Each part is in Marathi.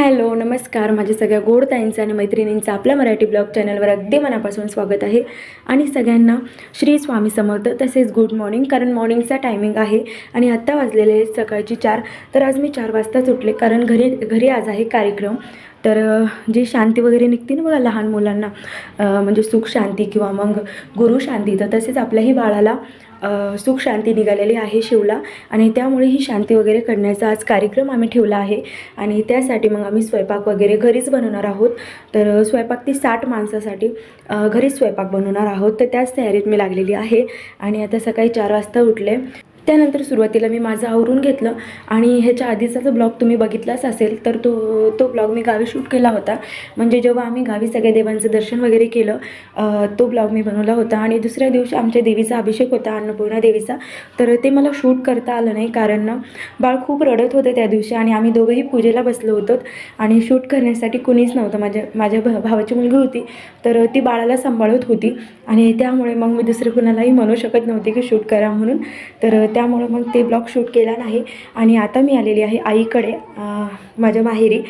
हॅलो नमस्कार. माझ्या सगळ्या गोड ताईंचं आणि मैत्रिणींचं आपल्या मराठी ब्लॉग चॅनलवर अगदी मनापासून स्वागत आहे. आणि सगळ्यांना श्री स्वामी समर्थ तसेच गुड मॉर्निंग कारण मॉर्निंगचा टायमिंग आहे आणि आत्ता वाजलेले आहेत सकाळची चार. तर आज मी चार वाजताच उठले कारण घरी घरी आज आहे कार्यक्रम. तर जी शांती वगैरे निघते ना बघा लहान मुलांना म्हणजे सुख शांती किंवा मग गुरु शांती तर तसेच आपल्याही बाळाला सुख शांती निघालेली आहे शिवला. आणि त्यामुळे ही शांती वगैरे करण्याचा आज कार्यक्रम आम्ही ठेवला आहे. आणि त्यासाठी मग आम्ही स्वयंपाक वगैरे घरीच बनवणार आहोत. तर स्वयंपाक ती साठ माणसासाठी घरीच स्वयंपाक बनवणार आहोत. तर त्याच तयारीत मी लागलेली आहे. आणि आता सकाळी चार वाजता उठले. त्यानंतर सुरुवातीला मी माझं आवरून घेतलं आणि ह्याच्या आधीचा जो ब्लॉग तुम्ही बघितलाच असेल तर तो तो ब्लॉग मी गावी शूट केला होता. म्हणजे जेव्हा आम्ही गावी सगळ्या देवांचं दर्शन वगैरे केलं तो ब्लॉग मी बनवला होता. आणि दुसऱ्या दिवशी आमच्या देवीचा अभिषेक होता अन्नपूर्णा देवीचा. तर ते मला शूट करता आलं नाही कारण बाळ खूप रडत होतं त्या दिवशी आणि आम्ही दोघंही पूजेला बसलो होतो आणि शूट करण्यासाठी कुणीच नव्हतं. माझ्या माझ्या भा भावाची मुलगी होती तर ती बाळाला सांभाळत होती. आणि त्यामुळे मग मी दुसरं कुणालाही म्हणू शकत नव्हते की शूट करा म्हणून. तर त्यामुळं मग ते ब्लॉग शूट केला नाही आणि आता मी आलेली आहे आईकडे माझ्या माहेरी.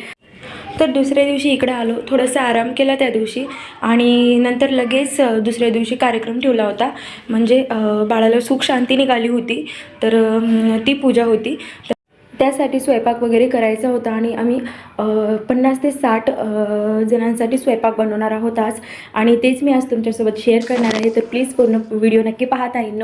तर दुसऱ्या दिवशी इकडे आलो थोडासा आराम केला त्या दिवशी आणि नंतर लगेच दुसऱ्या दिवशी कार्यक्रम ठेवला होता. म्हणजे बाळाला सुख शांती निघाली होती तर ती पूजा होती. त्यासाठी स्वयंपाक वगैरे करायचा होता आणि आम्ही पन्नास ते साठ जणांसाठी स्वयंपाक बनवणार आहोत आज. आणि तेच मी आज तुमच्यासोबत शेअर करणार आहे. तर प्लीज पूर्ण व्हिडिओ नक्की पाहता येईल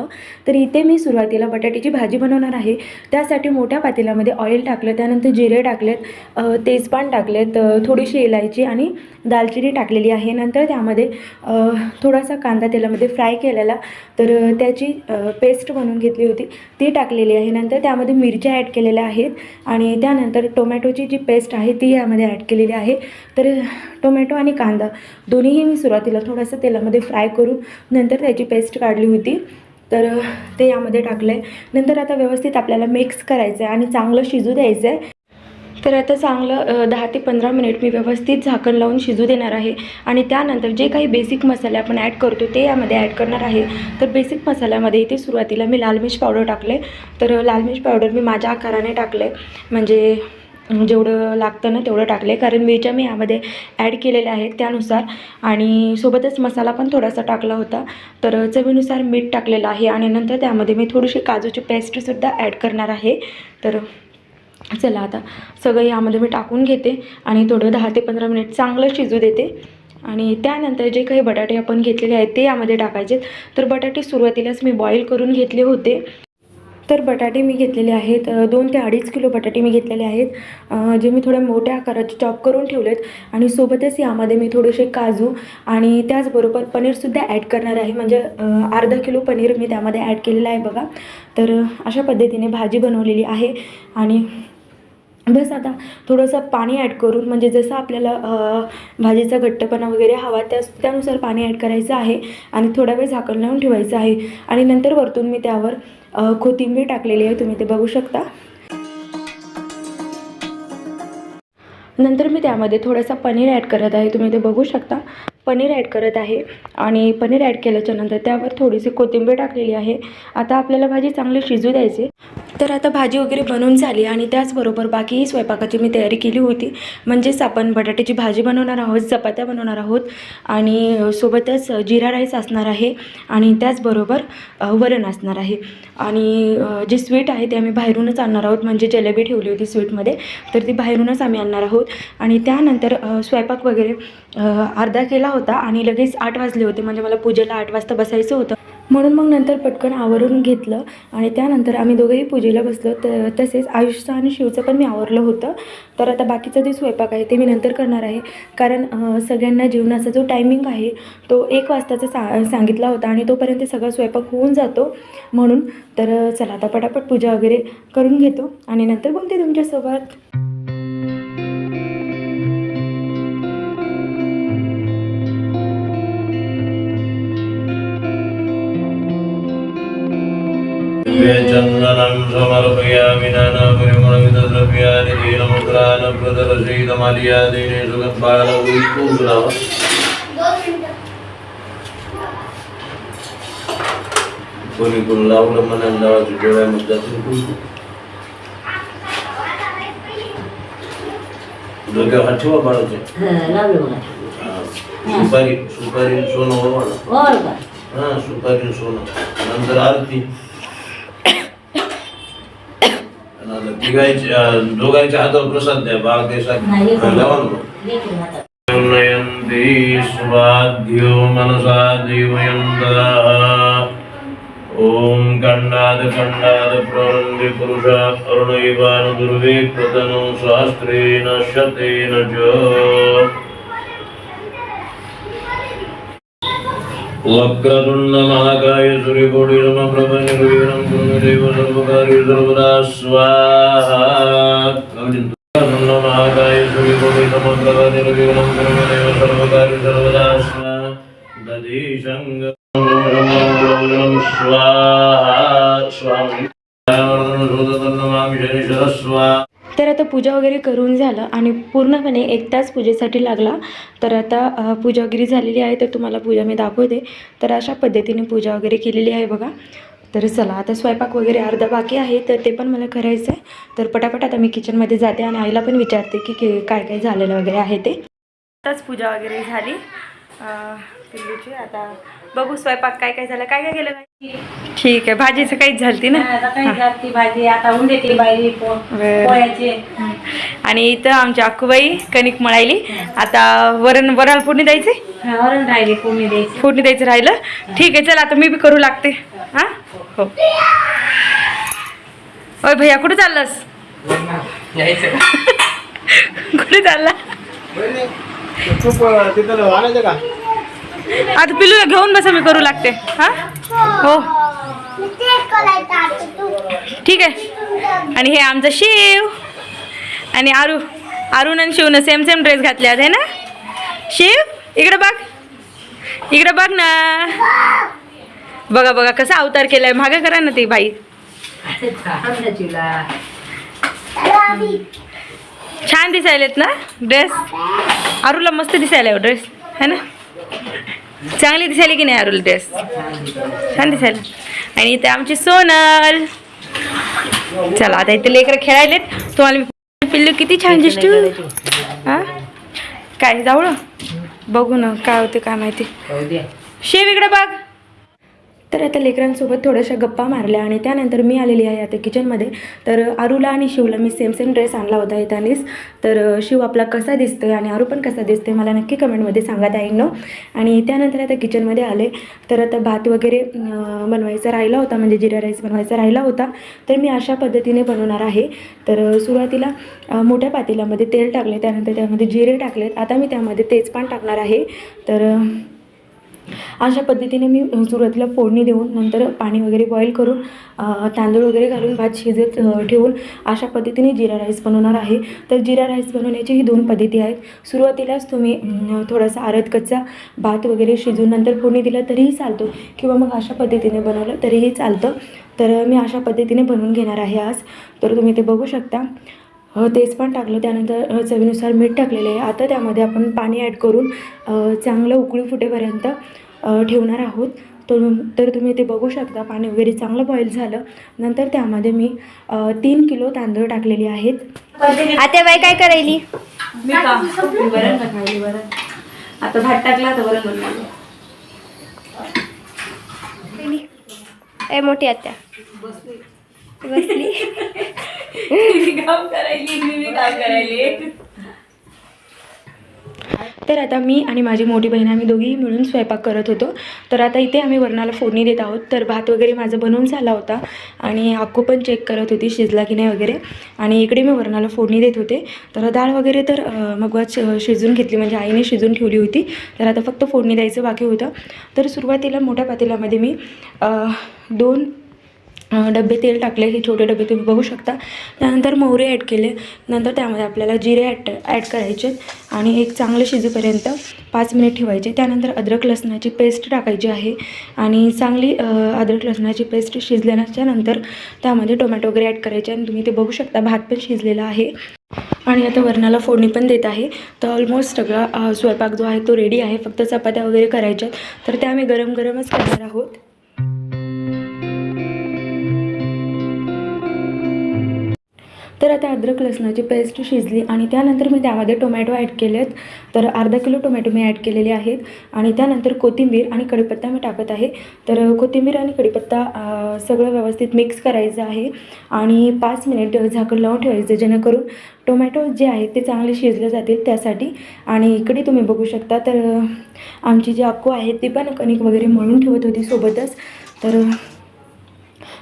तर इथे मी सुरुवातीला बटाट्याची भाजी बनवणार आहे. त्यासाठी मोठ्या पातेल्यामध्ये ऑइल टाकलं. त्यानंतर जिरे टाकलेत तेजपान टाकलेत थोडीशी इलायची आणि दालचिनी टाकलेली आहे. नंतर त्यामध्ये थोडासा कांदा तेलामध्ये फ्राय केलेला. तर त्याची पेस्ट बनवून घेतली होती. ती टाकलेली आहे. नंतर त्यामध्ये मिरच्या ॲड केलेल्या आहेत. आणि त्यानंतर टोमॅटोची जी पेस्ट आहे ती यामध्ये ॲड केलेली आहे. तर टोमॅटो आणि कांदा दोन्हीही मी सुरुवातीला थोडंसं तेलामध्ये फ्राय करून नंतर त्याची पेस्ट काढली होती. तर ते यामध्ये टाकलं आहे नंतर आता व्यवस्थित आपल्याला मिक्स करायचं आहे आणि चांगलं शिजू द्यायचं आहे तर आता चांगलं दहा ते पंधरा मिनिट मी व्यवस्थित झाकण लावून शिजू देणार आहे. आणि त्यानंतर जे काही बेसिक मसाले आपण ॲड करतो ते यामध्ये ॲड करणार आहे. तर बेसिक मसाल्यामध्ये इथे सुरुवातीला मी लाल मिर्च पावडर टाकले. तर लाल मिर्च पावडर मी माझ्या आकाराने टाकले. म्हणजे जेवढं लागतं ना तेवढं टाकले. कारण मिरच्या मी यामध्ये ॲड केलेल्या आहेत त्यानुसार. आणि सोबतच मसाला पण थोडासा टाकला होता. तर चवीनुसार मीठ टाकलेलं आहे. आणि नंतर त्यामध्ये मी थोडीशी काजूची पेस्टसुद्धा ॲड करणार आहे. तर चला आता सगळं यामध्ये मी टाकून घेते आणि थोडं दहा ते पंधरा मिनिट चांगलं शिजू देते. आणि त्यानंतर जे काही बटाटे आपण घेतलेले आहेत ते यामध्ये टाकायचे तर बटाटे सुरुवातीलाच मी बॉईल करून घेतले होते. तर बटाटे मी घेतलेले आहेत दोन ते अडीच किलो बटाटे मी घेतलेले आहेत जे मी थोड्या मोठ्या आकाराचे चॉप करून ठेवलेत. आणि सोबतच यामध्ये मी थोडेसे काजू आणि त्याचबरोबर पनीरसुद्धा ॲड करणार आहे. म्हणजे अर्धा किलो पनीर मी त्यामध्ये ॲड केलेलं आहे बघा. तर अशा पद्धतीने भाजी बनवलेली आहे. आणि बस आता थोडंसं पाणी ॲड करून म्हणजे जसं आपल्याला भाजीचा घट्टपणा वगैरे हवा त्या त्यानुसार पाणी ॲड करायचं आहे आणि थोडा वेळ झाकण लावून ठेवायचं आहे. आणि नंतर वरतून मी त्यावर कोथिंबीर टाकलेली आहे तुम्ही ते बघू शकता. नंतर मी त्यामध्ये थोडासा पनीर ॲड करत आहे तुम्ही ते बघू शकता. पनीर ॲड करत आहे आणि पनीर ॲड केल्याच्यानंतर त्यावर थोडीशी कोथिंबीर टाकलेली आहे. आता आपल्याला भाजी चांगली शिजू द्यायची तर आता भाजी वगैरे बनवून झाली आणि त्याचबरोबर बाकीही स्वयंपाकाची मी तयारी केली होती. म्हणजेच आपण बटाट्याची भाजी बनवणार आहोत चपात्या बनवणार आहोत आणि सोबतच जिरा राईस असणार आहे आणि त्याचबरोबर वरण असणार आहे. आणि जे स्वीट आहे ते आम्ही बाहेरूनच आणणार आहोत. म्हणजे जलेबी ठेवली होती स्वीटमध्ये तर ती बाहेरूनच आम्ही आणणार आहोत. आणि त्यानंतर स्वयंपाक वगैरे अर्धा केला होता आणि लगेच आठ वाजले होते. म्हणजे मला पूजेला आठ वाजता बसायचं होतं. म्हणून मग नंतर पटकन आवरून घेतलं आणि त्यानंतर आम्ही दोघंही पूजेला बसलो. त तसेच आयुषचं आणि शिवचं पण मी आवरलं होतं. तर आता बाकीचा जे स्वयंपाक आहे ते मी नंतर करणार आहे. कारण सगळ्यांना जेवणाचा जो टायमिंग आहे तो एक वाजताचा सा सांगितला होता आणि तोपर्यंत सगळा स्वयंपाक होऊन जातो. म्हणून तर चला आता पटापट पूजा वगैरे करून घेतो आणि नंतर बोलते तुमच्यासोबत. चन्दनं समर्पयामि नानापरिमलविदद्रव्याणि दीनमुद्रान् प्रदर्शयितमालियादीने सुगन्धालवैपूर्णः कोणी कोण लावलं म्हणाल लावायचं डोळ्यामध्ये जातील कोण डोक्यावर हात ठेवा बाळाचे सुपारी सुपारी सोनं हो बाळा हा सुपारी सोनं नंतर आरती दोघांच्या हातावर प्रसाद द्या बाळ देशात नाही, येतो. लावा ना मग. देखील हातात. नयन्ति स्वाध्यो मनसा देवयन्तः ॐ खण्डाद खण्डाद प्रवन्दे पुरुषा अरुणैवान दुर्वे प्रतनं शास्त्रेण शतेन च వక్రతున్నమాకాయ సూర్యకోటి నమ ప్రభణీరం పుణ్యదేవ సర్వకార్య సర్వదా స్వాహాకాయ సూర్యకోటి నమ ప్రభణీరం పుణ్యదేవ సర్వకార్య సర్వదా స్వాహ స్వాహ స్వామి స్వామి तर आता पूजा वगैरे करून झालं आणि पूर्णपणे एक तास पूजेसाठी लागला तर आता पूजा वगैरे झालेली आहे तर तुम्हाला पूजा मी दाखवते. तर अशा पद्धतीने पूजा वगैरे केलेली आहे बघा. तर चला आता स्वयंपाक वगैरे अर्धा बाकी आहे तर ते पण मला करायचं आहे. तर पटापट आता मी किचनमध्ये जाते आणि आईला पण विचारते की काय काय झालेलं वगैरे आहे ते. आताच पूजा वगैरे झाली. पिल्लूची आता बघू स्वयंपाक काय काय झालं काय काय केलं काय ठीक आहे भाजीचं काहीच झालती ना? काही भाजी आता उंडेची बाई. पोळ्याची आणि इथं आमची अक्कूबाई कणिक मळायली. आता वरण वरण फोडणी द्यायचे? हा, वरण राहिली कोणी द्यायची. फोडणी द्यायचं राहिलं? ठीक आहे चला आता मी बी करू लागते. हा? हो. ओय भैया कुठे चाललास? कुठे चालला? आता पिलूला घेऊन बसा मी करू लागते. हा? हो. ठीक आहे. आणि हे आमचं शिव. आणि आरू अरुण आणि शिवनं सेम सेम ड्रेस घातले आहे ना? शिव इकडे बघ. इकडे बघ ना. बघा बघा कसा अवतार केलाय. मागे करा ना ती बाई. छान दिसायलेत ना ड्रेस अरुला मस्त दिसायला हो ड्रेस है ना? चांगली दिसायली की नाही अरुल ड्रेस छान दिसायला. आणि इथे आमची सोनल. चला आता इथे लेकरं खेळायलेत. तुम्हाला मी पिल्लू किती छान दिसतो हा? काय जावळं बघू ना काय होते काय माहिती. शेव इकडे बघ. तर आता लेकरांसोबत थोड्याशा गप्पा मारल्या आणि त्यानंतर मी आलेली आहे आता किचनमध्ये तर आरूला आणि शिवला मी सेम सेम ड्रेस आणला होता येतानीच. तर शिव आपला कसा दिसतोय आणि आरू पण कसा दिसतोय मला नक्की कमेंटमध्ये सांगा ताईंनो. आणि त्यानंतर आता किचनमध्ये आले. तर आता भात वगैरे बनवायचा राहिला होता म्हणजे जिरा राईस बनवायचा राहिला होता. तर मी अशा पद्धतीने बनवणार आहे. तर सुरुवातीला मोठ्या पातेल्यामध्ये तेल टाकले त्यानंतर त्यामध्ये जिरे टाकलेत. आता मी त्यामध्ये तेजपान टाकणार आहे. तर अशा पद्धतीने मी सुरुवातीला फोडणी देऊन नंतर पाणी वगैरे बॉईल करून तांदूळ वगैरे घालून भात शिजत ठेवून अशा पद्धतीने जिरा राईस बनवणार आहे. तर जिरा राईस बनवण्याची ही दोन पद्धती आहेत. सुरुवातीलाच तुम्ही थोडासा आरत कच्चा भात वगैरे शिजून नंतर फोडणी दिला तरीही चालतो. किंवा मग अशा पद्धतीने बनवलं तरीही चालतं. तर मी अशा पद्धतीने बनवून घेणार आहे आज. तर तुम्ही ते बघू शकता. तेच पण टाकलं. त्यानंतर चवीनुसार मीठ टाकलेलं आहे. आता त्यामध्ये आपण पाणी ॲड करून चांगलं उकळी फुटेपर्यंत ठेवणार आहोत. तर तर तुम्ही ते बघू शकता. पाणी वगैरे चांगलं बॉईल झालं. नंतर त्यामध्ये मी तीन किलो तांदूळ टाकलेले आहेत. आता बाई काय करायली? मी का मी वरण टाकायली वरण. आता भात टाकला तर वरण बनवलं ए मोठी आत्या. बसली. काम करायली मी काम करायली. तर आता मी आणि माझी मोठी बहीण आम्ही दोघीही मिळून स्वयंपाक करत होतो. तर आता इथे आम्ही वरणाला फोडणी देत आहोत. तर भात वगैरे माझं बनवून झाला होता. आणि आखू पण चेक करत होती शिजला की नाही वगैरे. आणि इकडे मी वरणाला फोडणी देत होते. तर डाळ वगैरे तर मगवाच शिजून घेतली. म्हणजे आईने शिजून ठेवली होती. तर आता फक्त फोडणी द्यायचं बाकी होतं. तर सुरुवातीला मोठ्या पातेल्यामध्ये मी दोन डबे तेल टाकले हे छोटे डबे तुम्ही बघू शकता. त्यानंतर मोहरे ॲड केले. नंतर त्यामध्ये आपल्याला जिरे ॲड ॲड करायचे. आणि एक चांगलं शिजूपर्यंत पाच मिनिट ठेवायचे. त्यानंतर अद्रक लसणाची पेस्ट टाकायची आहे. आणि चांगली अद्रक लसणाची पेस्ट शिजल्याच्या नंतर त्यामध्ये टोमॅटो वगैरे ॲड करायचे. आणि तुम्ही ते बघू शकता भात पण शिजलेला आहे. आणि आता वरणाला फोडणी पण देत आहे. तर ऑलमोस्ट सगळा स्वयंपाक जो आहे तो रेडी आहे. फक्त चपात्या वगैरे करायच्या तर त्या आम्ही गरम गरमच करणार आहोत. तर आता अद्रक लसणाची पेस्ट शिजली आणि त्यानंतर मी त्यामध्ये टोमॅटो ॲड केलेत. तर अर्धा किलो टोमॅटो मी ॲड केलेले आहेत. आणि त्यानंतर कोथिंबीर आणि कढीपत्ता मी टाकत आहे. तर कोथिंबीर आणि कढीपत्ता सगळं व्यवस्थित मिक्स करायचं आहे. आणि पाच मिनिट झाकण लावून ठेवायचं जेणेकरून टोमॅटो जे आहेत ते चांगले शिजले जातील त्यासाठी. आणि इकडे तुम्ही बघू शकता तर आमची जी अक्कू आहे ती पण कणिक वगैरे मळून ठेवत होती सोबतच. तर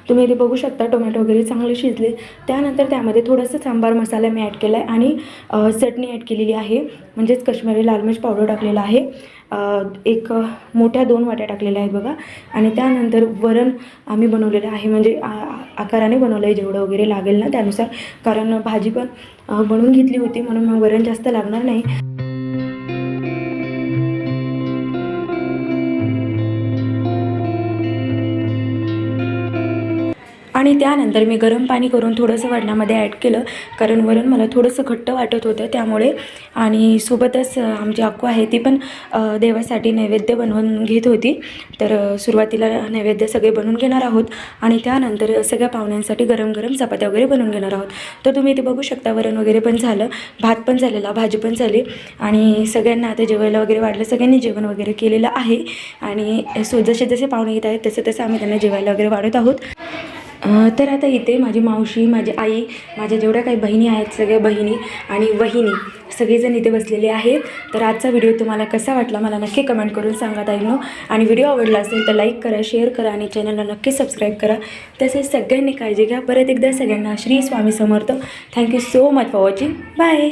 तुम्ही इथे बघू शकता टोमॅटो वगैरे चांगले शिजले. त्यानंतर त्यामध्ये थोडंसं सांबार मसाला मी ॲड केला आहे आणि चटणी ॲड केलेली आहे. म्हणजेच कश्मीरी लाल मिर्च पावडर टाकलेला आहे. एक मोठ्या दोन वाट्या टाकलेल्या आहेत बघा. आणि त्यानंतर वरण आम्ही बनवलेलं आहे. म्हणजे आ- आकाराने बनवलं आहे जेवढं वगैरे लागेल ना त्यानुसार. कारण भाजी पण बनवून घेतली होती. म्हणून मग वरण जास्त लागणार नाही. आणि त्यानंतर मी गरम पाणी करून थोडंसं वरणामध्ये ॲड केलं. कारण वरण मला थोडंसं घट्ट वाटत होतं त्यामुळे. आणि सोबतच आमची अक्कू आहे ती पण देवासाठी नैवेद्य बनवून घेत होती. तर सुरुवातीला नैवेद्य सगळे बनवून घेणार आहोत. आणि त्यानंतर सगळ्या पाहुण्यांसाठी गरम गरम चपात्या वगैरे बनवून घेणार आहोत. तर तुम्ही इथे बघू शकता वरण वगैरे पण झालं. भात पण झालेला भाजी पण झाली. आणि सगळ्यांना आता जेवायला वगैरे वाढलं. सगळ्यांनी जेवण वगैरे केलेलं आहे. आणि सो जसे जसे पाहुणे येत आहेत तसे तसं आम्ही त्यांना जेवायला वगैरे वाढत आहोत. तर आता इथे माझी मावशी माझी आई माझ्या जेवढ्या काही बहिणी आहेत सगळ्या बहिणी आणि वहिनी सगळेजण इथे बसलेले आहेत. तर आजचा व्हिडिओ तुम्हाला कसा वाटला मला नक्की कमेंट करून सांगा ताईंनो. आणि व्हिडिओ आवडला असेल तर लाईक करा शेअर करा आणि चॅनलला नक्की सबस्क्राईब करा. तसेच सगळ्यांनी काळजी घ्या. परत एकदा सगळ्यांना Shri Swami Samarth. Thank you so much for watching bye